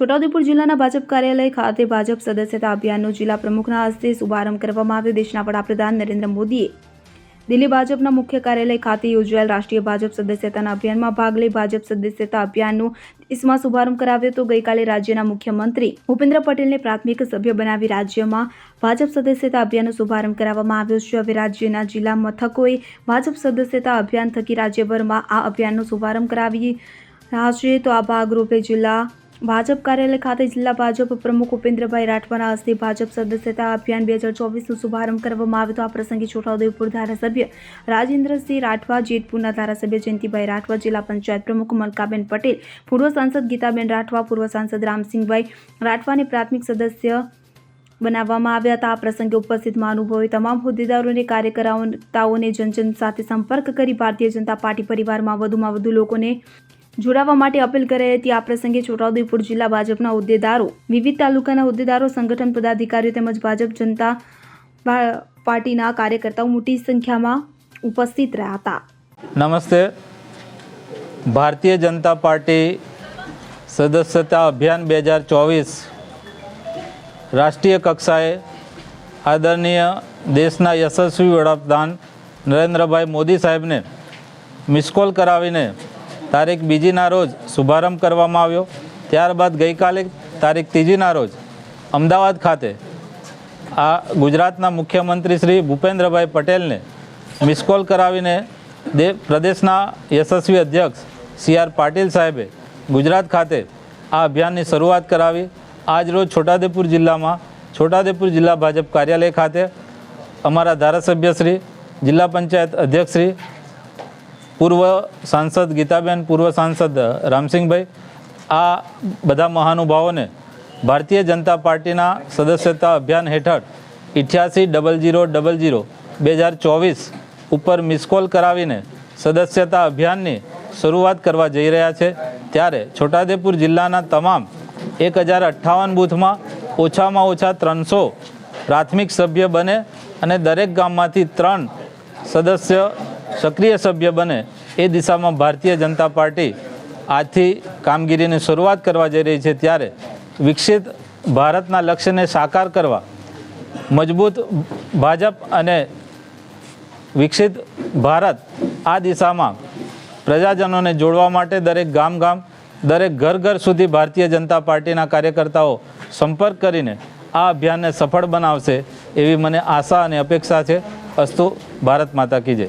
છોટાઉદેપુર જિલ્લાના ભાજપ કાર્યાલય ખાતે ભાજપ સદસ્યતા અભિયાનનો જિલ્લા પ્રમુખના હસ્તે શુભારંભ કરવામાં આવ્યો. દેશના વડાપ્રધાન નરેન્દ્ર મોદીએ દિલ્હી ભાજપના મુખ્ય કાર્યાલય ખાતે યોજાયેલ રાષ્ટ્રીય ભાજપ સદસ્યતાના અભિયાનમાં ભાગ લઈ ભાજપ સદસ્યતા અભિયાનનું દેશમાં શુભારંભ કરાવ્યો તો ગઈકાલે રાજ્યના મુખ્યમંત્રી ભૂપેન્દ્ર પટેલને પ્રાથમિક સભ્ય બનાવી રાજ્યમાં ભાજપ સદસ્યતા અભિયાનનો શુભારંભ કરાવવામાં આવ્યો છે. હવે રાજ્યના જિલ્લા મથકોએ ભાજપ સદસ્યતા અભિયાન થકી રાજ્યભરમાં આ અભિયાનનો શુભારંભ કરાવી રહ્યા છે. તો આ ભાગરૂપે જિલ્લા ભાજપ કાર્યાલય ખાતે જિલ્લા ભાજપ પ્રમુખ ઉપેન્દ્રભાઈ રાઠવાના હસ્તે ભાજપ સદસ્યતા અભિયાન બે હજાર ચોવીસનો શુભારંભ કરવામાં આવ્યો તો આ પ્રસંગે છોટાઉદેપુર ધારાસભ્ય રાજેન્દ્રસિંહ રાઠવા, જેતપુરના ધારાસભ્ય જયંતિભાઈ રાઠવા, જિલ્લા પંચાયત પ્રમુખ મલકાબેન પટેલ, પૂર્વ સાંસદ ગીતાબેન રાઠવા, પૂર્વ સાંસદ રામસિંહભાઈ રાઠવાને પ્રાથમિક સદસ્ય બનાવવામાં આવ્યા હતા. આ પ્રસંગે ઉપસ્થિત મહાનુભાવોએ તમામ હોદ્દેદારોને કાર્યકર્તાઓને જનજન સાથે સંપર્ક કરી ભારતીય જનતા પાર્ટી પરિવારમાં વધુમાં વધુ લોકોને જોડાવા માટે અપીલ કરાઈ હતી આ પ્રસંગે છોટાઉદેપુર જિલ્લા ભાજપના હોદ્દેદારો, વિવિધ તાલુકાના હોદ્દેદારો, સંગઠન પદાધિકારીઓ તેમજ ભાજપ જનતા પાર્ટીના કાર્યકર્તાઓ મોટી સંખ્યામાં ઉપસ્થિત રહ્યા હતા. નમસ્તે. ભારતીય જનતા પાર્ટી સદસ્યતા અભિયાન બે હજાર ચોવીસ રાષ્ટ્રીય કક્ષાએ આદરણીય દેશના યશસ્વી વડાપ્રધાન નરેન્દ્રભાઈ મોદી સાહેબને મિસકોલ કરાવીને તારીખ બીજીના રોજ શુભારંભ કરવામાં આવ્યો. ત્યારબાદ ગઈકાલે તારીખ ત્રીજીના રોજ અમદાવાદ ખાતે આ ગુજરાતના મુખ્યમંત્રી શ્રી ભૂપેન્દ્રભાઈ પટેલને મિસકોલ કરાવીને દે પ્રદેશના યશસ્વી અધ્યક્ષ સી આર પાટીલ સાહેબે ગુજરાત ખાતે આ અભિયાનની શરૂઆત કરાવી. આજ રોજ છોટાદેપુર જિલ્લામાં છોટાદેપુર જિલ્લા ભાજપ કાર્યાલય ખાતે અમારા ધારાસભ્યશ્રી જિલ્લા પંચાયત અધ્યક્ષશ્રી પૂર્વ સાંસદ ગીતાબેન, પૂર્વ સાંસદ રામસિંહભાઈ, આ બધા મહાનુભાવોને ભારતીય જનતા પાર્ટીના સદસ્યતા અભિયાન હેઠળ ઇઠ્યાસી ડબલ જીરો ડબલ જીરો બે હજાર ચોવીસ ઉપર મિસકોલ કરાવીને સદસ્યતા અભિયાનની શરૂઆત કરવા જઈ રહ્યા છે. ત્યારે છોટાદેપુર જિલ્લાના તમામ એક હજાર અઠ્ઠાવન બૂથમાં ઓછામાં ઓછા ત્રણસો પ્રાથમિક સભ્ય બને અને દરેક ગામમાંથી ત્રણ સદસ્ય સક્રિય સભ્ય બને એ દિશામાં ભારતીય જનતા પાર્ટી આજથી કામગીરીની શરૂઆત કરવા જઈ રહી છે ત્યારે વિકસિત ભારતના લક્ષ્યને સાકાર કરવા, મજબૂત ભાજપ અને વિકસિત ભારત આ દિશામાં પ્રજાજનોને જોડવા માટે દરેક ગામ ગામ દરેક ઘર ઘર સુધી ભારતીય જનતા પાર્ટીના કાર્યકર્તાઓ સંપર્ક કરીને આ અભિયાનને સફળ બનાવશે એવી મને આશા અને અપેક્ષા છે. અસ્તુ ભારત માતા કી જય.